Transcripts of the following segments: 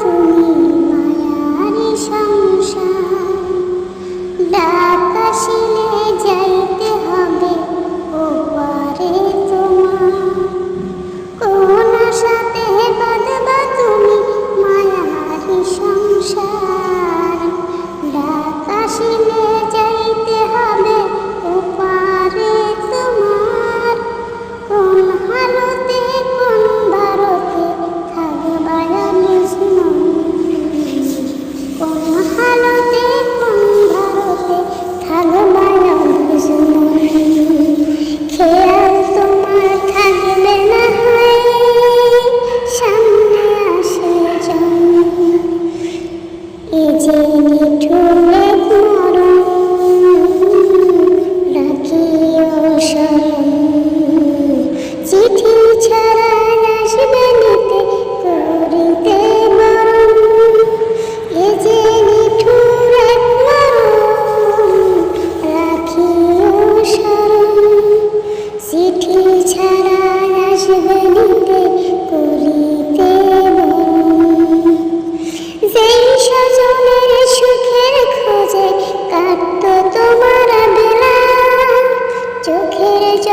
তুমি মায়ার সংসার। ডাকাশে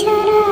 ছাড়া